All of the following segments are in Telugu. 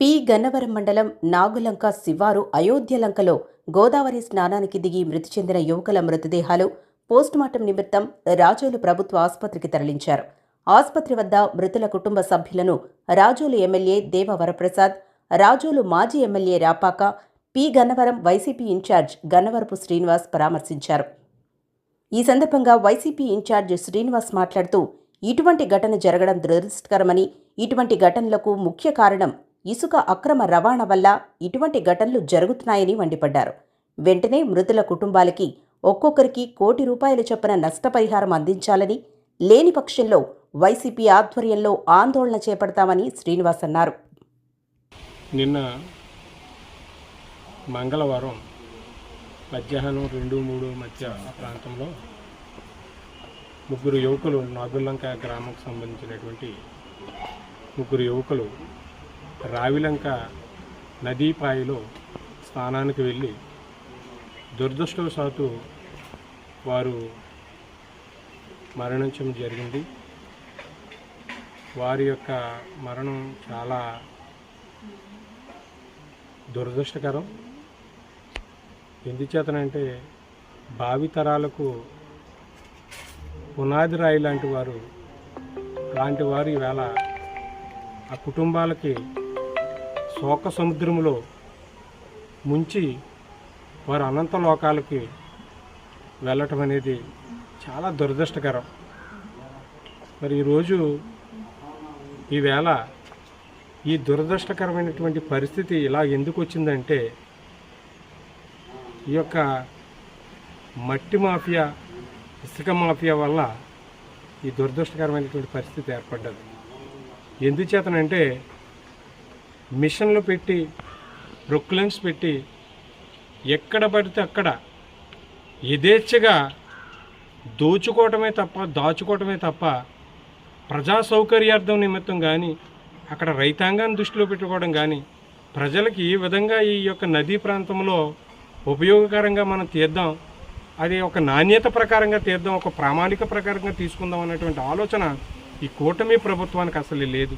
పి. గన్నవరం మండలం నాగులంక శివారు అయోధ్యలంకలో గోదావరి స్నానానికి దిగి మృతి చెందిన యువకుల మృతదేహాలు పోస్టుమార్టం నిమిత్తం రాజోలు ప్రభుత్వ ఆసుపత్రికి తరలించారు. ఆసుపత్రి వద్ద మృతుల కుటుంబ సభ్యులను రాజోలు ఎమ్మెల్యే దేవ వరప్రసాద్ రాజోలు మాజీ MLA Rapaka P. Gannavaram YCP incharge Gannavarapu Srinivas పరామర్శించారు. ఈ సందర్భంగా వైసీపీ ఇన్ఛార్జ్ శ్రీనివాస్ మాట్లాడుతూ ఇటువంటి ఘటన జరగడం దురదృష్టకరమని ఇటువంటి ఘటనలకు ముఖ్య కారణం ఇసుక అక్రమ రవాణా వల్ల ఇటువంటి ఘటనలు జరుగుతున్నాయని మండిపడ్డారు. వెంటనే మృతుల కుటుంబాలకి ఒక్కొక్కరికి కోటి రూపాయల చొప్పున నష్టపరిహారం అందించాలని లేని పక్షంలో వైసీపీ ఆధ్వర్యంలో ఆందోళన చేపడతామని శ్రీనివాస్ అన్నారు. నిన్న మంగళవారం మధ్యాహ్నం రెండు మూడు మధ్య ప్రాంతంలో ముగ్గురు యువకులు నాగుల్లంక గ్రామంకు సంబంధించినటువంటి ముగ్గురు యువకులు రావిలంక నదీపాయిలో స్నానానికి వెళ్ళి దురదృష్టవశాత్తు వారు మరణించడం జరిగింది. వారి యొక్క మరణం చాలా దురదృష్టకరం. ఎందుచేతనంటే భావితరాలకు పునాది రాయి లాంటి వారు లాంటి వారు ఈవేళ ఆ కుటుంబాలకి శోక సముద్రంలో ముంచి వారు అనంత లోకాలకి వెళ్ళటం అనేది చాలా దురదృష్టకరం. మరి ఈరోజు ఈవేళ ఈ దురదృష్టకరమైనటువంటి పరిస్థితి ఇలా ఎందుకు వచ్చిందంటే ఈ యొక్క మట్టి మాఫియా ఇసుక మాఫియా వల్ల ఈ దురదృష్టకరమైనటువంటి పరిస్థితి ఏర్పడ్డది. ఎందుచేతనంటే మిషన్లు పెట్టి ప్రొక్లెన్స్ పెట్టి ఎక్కడ పడితే అక్కడ యథేచ్ఛగా దోచుకోవటమే తప్ప దాచుకోవటమే తప్ప ప్రజా సౌకర్యార్థం నిమిత్తం కానీ అక్కడ రైతాంగాన్ని దృష్టిలో పెట్టుకోవడం కానీ ప్రజలకి ఈ విధంగా ఈ యొక్క నదీ ప్రాంతంలో ఉపయోగకరంగా మనం తీద్దాం అది ఒక నాణ్యత ప్రకారంగా తీద్దాం ఒక ప్రామాణిక ప్రకారంగా తీసుకుందాం అనేటువంటి ఆలోచన ఈ కూటమి ప్రభుత్వానికి అసలు లేదు.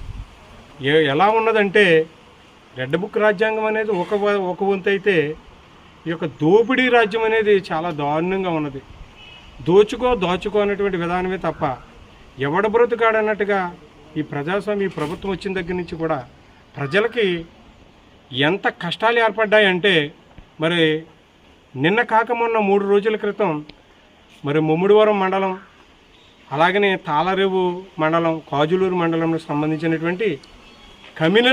ఏ ఎలా ఉన్నదంటే రెడ్ బుక్ రాజ్యాంగం అనేది ఒక ఒక వంతు అయితే ఈ యొక్క దోపిడీ రాజ్యం అనేది చాలా దారుణంగా ఉన్నది. దోచుకో దోచుకో అనేటువంటి విధానమే తప్ప ఎవడ బ్రతుకాడన్నట్టుగా ఈ ప్రజాస్వామ్య ఈ ప్రభుత్వం వచ్చిన దగ్గర నుంచి కూడా ప్రజలకి ఎంత కష్టాలు ఏర్పడ్డాయంటే మరి నిన్న కాక మొన్న మూడు రోజుల క్రితం మరి ముమ్మిడివరం మండలం అలాగనే తాళరేవు మండలం కాజులూరు మండలంలో సంబంధించినటువంటి కమ్యూనల్